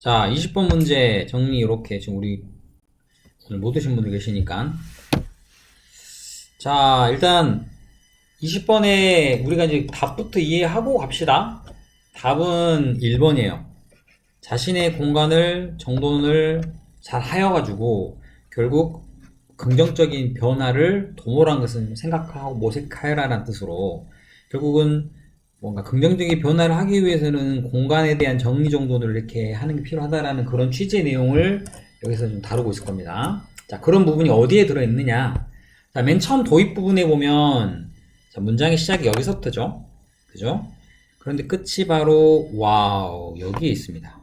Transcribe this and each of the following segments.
자, 20번 문제 정리 이렇게 지금 우리 오늘 못 오신 분들 계시니까. 자, 일단 20번에 우리가 이제 답부터 이해하고 갑시다. 답은 1번이에요. 자신의 공간을 정돈을 잘 하여가지고 결국 긍정적인 변화를 도모란 것은 생각하고 모색하여라는 뜻으로 결국은 뭔가 긍정적인 변화를 하기 위해서는 공간에 대한 정리 정돈을 이렇게 하는 게 필요하다라는 그런 취지의 내용을 여기서 좀 다루고 있을 겁니다. 자, 그런 부분이 어디에 들어있느냐? 자, 맨 처음 도입 부분에 보면 자, 문장의 시작이 여기서부터죠. 그죠? 그런데 끝이 바로 와우 여기에 있습니다.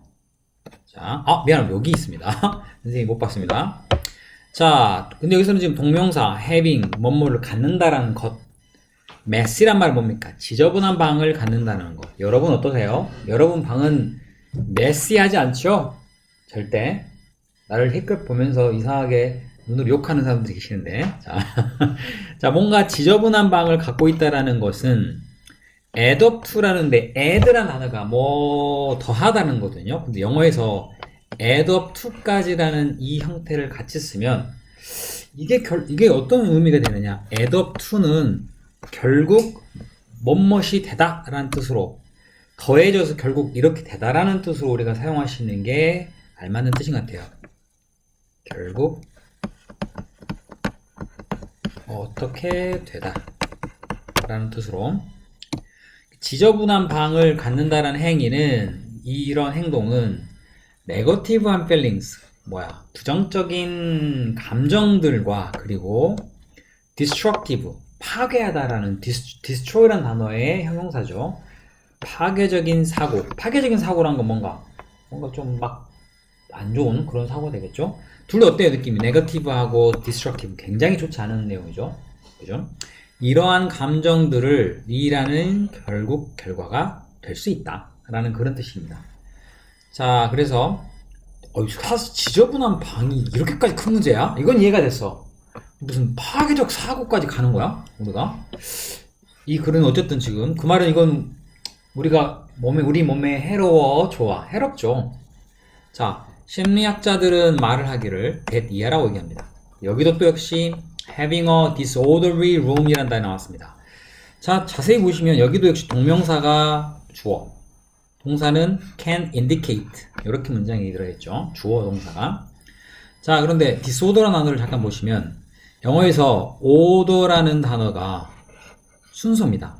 자, 아 미안합니다. 여기 있습니다. 선생님 못 봤습니다. 자, 근데 여기서는 지금 동명사 having 뭐뭐를 갖는다라는 것 메시란 말은 뭡니까? 지저분한 방을 갖는다는 거. 여러분 어떠세요? 여러분 방은 메시하지 않죠? 절대. 나를 힐끗 보면서 이상하게 눈으로 욕하는 사람들이 계시는데. 자, 자 뭔가 지저분한 방을 갖고 있다라는 것은 to라는데 add란 단어가 뭐 더하다는 거거든요. 근데 영어에서 add up to까지라는 이 형태를 같이 쓰면 이게 결, 이게 어떤 의미가 되느냐? add up to는 결국 뭐뭇이 되다라는 뜻으로 더해져서 결국 이렇게 되다라는 뜻으로 우리가 사용하시는 게 알맞는 뜻인 것 같아요. 결국 어떻게 되다 라는 뜻으로 지저분한 방을 갖는다라는 행위는 이런 행동은 네거티브한 feelings 뭐야 부정적인 감정들과 그리고 destructive 파괴하다라는 dis, destroy라는 단어의 형용사죠. 파괴적인 사고. 파괴적인 사고란 건 뭔가 뭔가 좀 막 안 좋은 그런 사고 되겠죠. 둘다 어때요 느낌이? 네거티브하고 디스트럭티브 굉장히 좋지 않은 내용이죠. 그죠? 이러한 감정들을 이라는 결국 결과가 될 수 있다라는 그런 뜻입니다. 자, 그래서 어, 사실 지저분한 방이 이렇게까지 큰 문제야? 이건 이해가 됐어. 무슨 파괴적 사고까지 가는 거야? 우리가? 이 글은 어쨌든 지금 그 말은 이건 우리가 몸에 우리 몸에 해로워 좋아 해롭죠. 자 심리학자들은 말을 하기를 대이하라고 얘기합니다. 여기도 또 역시 having a disorderly room이란 단어 나왔습니다. 자 자세히 보시면 여기도 역시 동명사가 주어 동사는 can indicate 이렇게 문장이 들어있죠. 주어 동사가 자 그런데 disorder라는 단어를 잠깐 보시면 영어에서 order라는 단어가 순서입니다.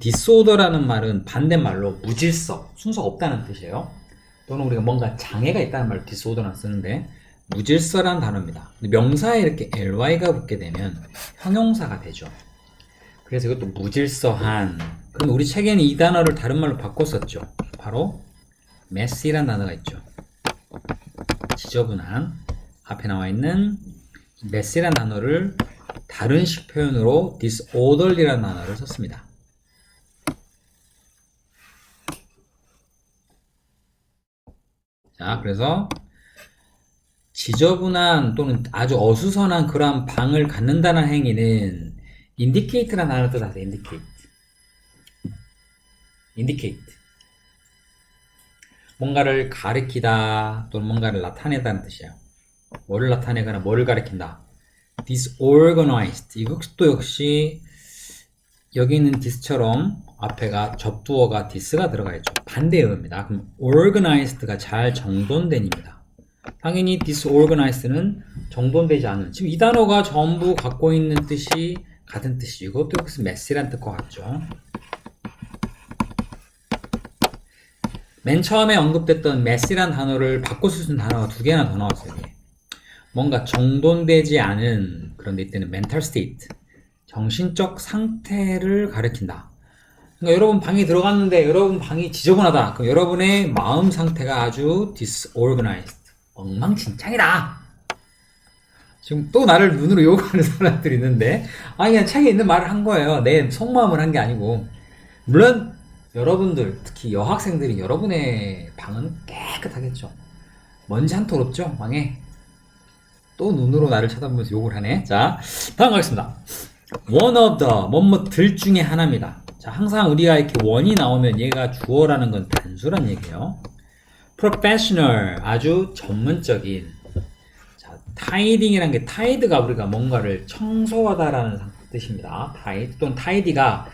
disorder라는 말은 반대말로 무질서, 순서가 없다는 뜻이에요. 또는 우리가 뭔가 장애가 있다는 말로 disorder만 쓰는데 무질서라는 단어입니다. 명사에 이렇게 ly가 붙게 되면 형용사가 되죠. 그래서 이것도 무질서한. 그럼 우리 책에는 이 단어를 다른 말로 바꿨었죠. 바로 messy라는 단어가 있죠. 지저분한. 앞에 나와 있는 메시라는 단어를 다른 식 표현으로 disorderly라는 단어를 썼습니다. 자, 그래서 지저분한 또는 아주 어수선한 그러한 방을 갖는다는 행위는 indicate라는 단어를 뜻하세요. indicate. indicate. 뭔가를 가리키다 또는 뭔가를 나타내다는 뜻이에요. 뭐를 나타내거나 뭐를 가리킨다. disorganized. 이것도 역시 여기 있는 this처럼 앞에가 접두어가 this가 들어가 있죠. 반대의 의미입니다. 그럼 organized가 잘 정돈된입니다. 당연히 disorganized는 정돈되지 않은. 지금 이 단어가 전부 갖고 있는 뜻이 같은 뜻이 이것도 역시 messy란 뜻과 같죠. 맨 처음에 언급됐던 messy란 단어를 바꿔 쓰는 단어가 두 개나 더 나왔어요. 뭔가 정돈되지 않은 그런데 이때는 mental state 정신적 상태를 가리킨다. 그러니까 여러분 방에 들어갔는데 여러분 방이 지저분하다. 그럼 여러분의 마음 상태가 아주 disorganized 엉망진창이다. 지금 또 나를 눈으로 욕하는 사람들이 있는데 아니 그냥 책에 있는 말을 한 거예요. 내 속마음을 한 게 아니고 물론 여러분들 특히 여학생들이 여러분의 방은 깨끗하겠죠. 먼지 한 톨 없죠 방에. 또 눈으로 나를 쳐다보면서 욕을 하네. 자, 다음 가겠습니다. One of the 뭐뭐들 중에 하나입니다. 자, 항상 우리가 이렇게 원이 나오면 얘가 주어라는 건 단수란 얘기예요. professional 아주 전문적인 자, tidying이라는 게 tidy가 우리가 뭔가를 청소하다라는 뜻입니다. tidy 또는 tidy가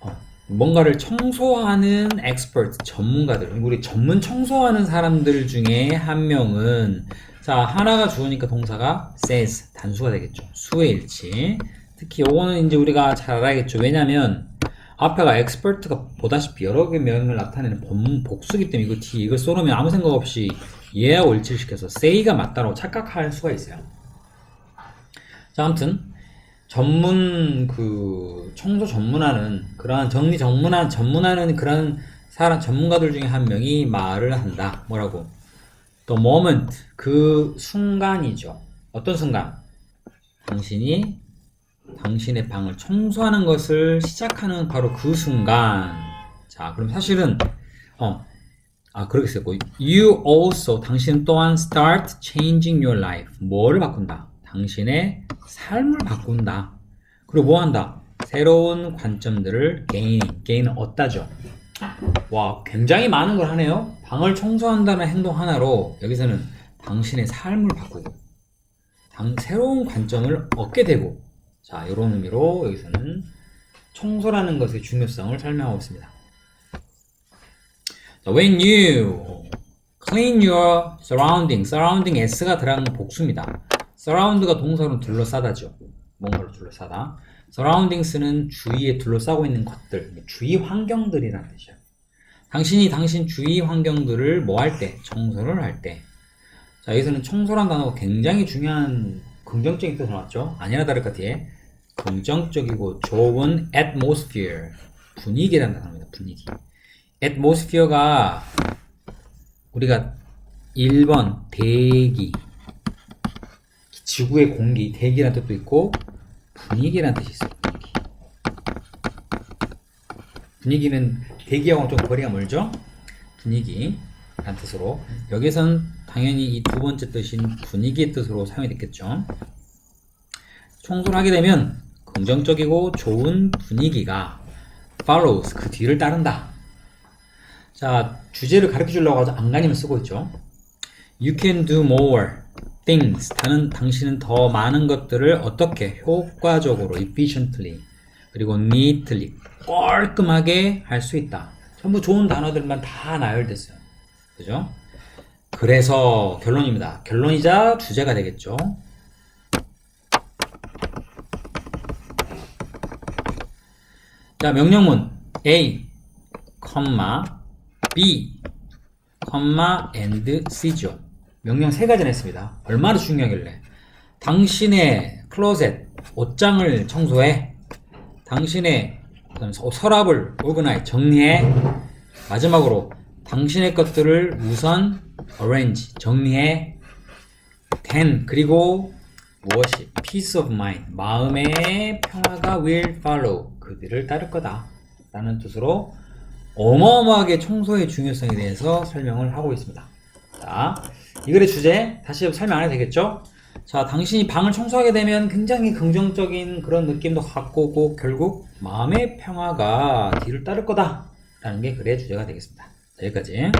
어, 뭔가를 청소하는 expert 전문가들 우리 전문 청소하는 사람들 중에 한 명은 자 하나가 주어니까 동사가 says 단수가 되겠죠. 수의 일치. 특히 요거는 이제 우리가 잘 알아야겠죠. 왜냐면 앞에가 expert가 보다시피 여러 개 명을 나타내는 본 복수기 때문에 이거 뒤 이걸 써놓으면 아무 생각 없이 예하고 일치를 시켜서 say가 맞다고 착각할 수가 있어요. 자, 아무튼 전문 그 청소 전문하는 그러한 정리 전문한 전문하는 그런 사람 전문가들 중에 한 명이 말을 한다. 뭐라고? The moment 그 순간이죠. 어떤 순간? 당신이 당신의 방을 청소하는 것을 시작하는 바로 그 순간. 자, 그럼 사실은 어, 아 그렇게 쓰고 you also 당신 또한 start changing your life. 뭐를 바꾼다? 당신의 삶을 바꾼다. 그리고 뭐 한다? 새로운 관점들을 gain, gain 얻다죠. 와, 굉장히 많은 걸 하네요. 방을 청소한다는 행동 하나로 여기서는 당신의 삶을 바꾸고 당, 새로운 관점을 얻게 되고 자, 이런 의미로 여기서는 청소라는 것의 중요성을 설명하고 있습니다. 자, when you clean your surrounding, surrounding s가 들어간 건 복수입니다. surround가 동사로 둘러싸다죠. 뭔가를 둘러싸다. surroundings는 주위에 둘러싸고 있는 것들, 주위 환경들이라는 뜻이에요. 당신이 당신 주위 환경들을 뭐 할 때? 청소를 할 때. 자, 여기서는 청소란 단어가 굉장히 중요한 긍정적인 뜻으로 나왔죠. 아니나 다를까 뒤에 긍정적이고 좋은 atmosphere, 분위기라는 단어입니다. 분위기. atmosphere가 우리가 1번 대기, 지구의 공기, 대기라는 뜻도 있고 분위기라는 뜻이 있어요. 분위기. 분위기는 대기하고는 좀 거리가 멀죠? 분위기라는 뜻으로 여기선 당연히 이 두 번째 뜻인 분위기의 뜻으로 사용이 됐겠죠. 청소를 하게 되면 긍정적이고 좋은 분위기가 follows 그 뒤를 따른다. 자 주제를 가르쳐 주려고 하죠 안간힘을 쓰고 있죠. You can do more things. 다는 당신은 더 많은 것들을 어떻게 효과적으로 efficiently 그리고 neatly 깔끔하게 할 수 있다. 전부 좋은 단어들만 다 나열됐어요. 그죠? 그래서 결론입니다. 결론이자 주제가 되겠죠. 자, 명령문 A, B, and C죠. 명령 세 가지 냈습니다. 얼마나 중요하길래? 당신의 클로셋, 옷장을 청소해. 당신의 서- 서랍을 organize, 정리해. 마지막으로 당신의 것들을 우선 arrange, 정리해. then 그리고 무엇이 peace of mind, 마음의 평화가 will follow, 그들을 따를 거다. 라는 뜻으로 어마어마하게 청소의 중요성에 대해서 설명을 하고 있습니다. 자, 이 글의 주제 다시 설명 안 해도 되겠죠? 자, 당신이 방을 청소하게 되면 굉장히 긍정적인 그런 느낌도 갖고 오고 결국 마음의 평화가 뒤를 따를 거다. 라는 게 글의 주제가 되겠습니다. 자, 여기까지.